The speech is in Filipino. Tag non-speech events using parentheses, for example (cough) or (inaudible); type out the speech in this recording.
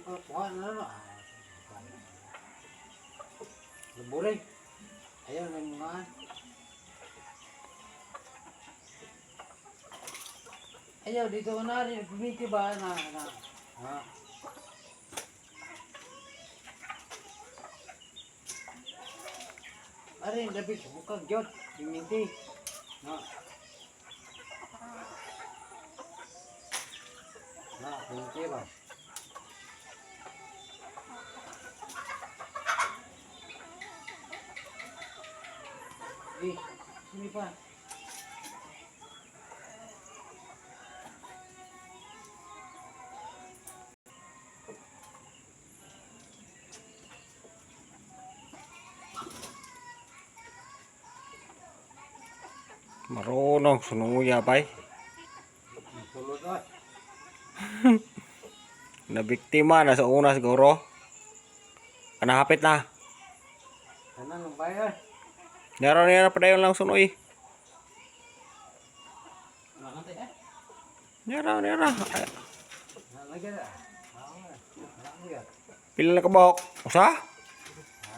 makakuha na na. Laburin. Ayaw na mga. Ayaw, dito ka na rin. Pumiti ba na? na ha? Arin, labis. Bukag yun. Pumiti. Na. Na, pumiti ba? Eh, sini pa. Marunong sunuya pay. Sulod ay. (laughs) Nabiktima na sa una siguro. Kanahapit na. Kanan ng bayan. Nero nero pa dayon lang sunoy. Na. Mo yan. Pila na kabok. Usa?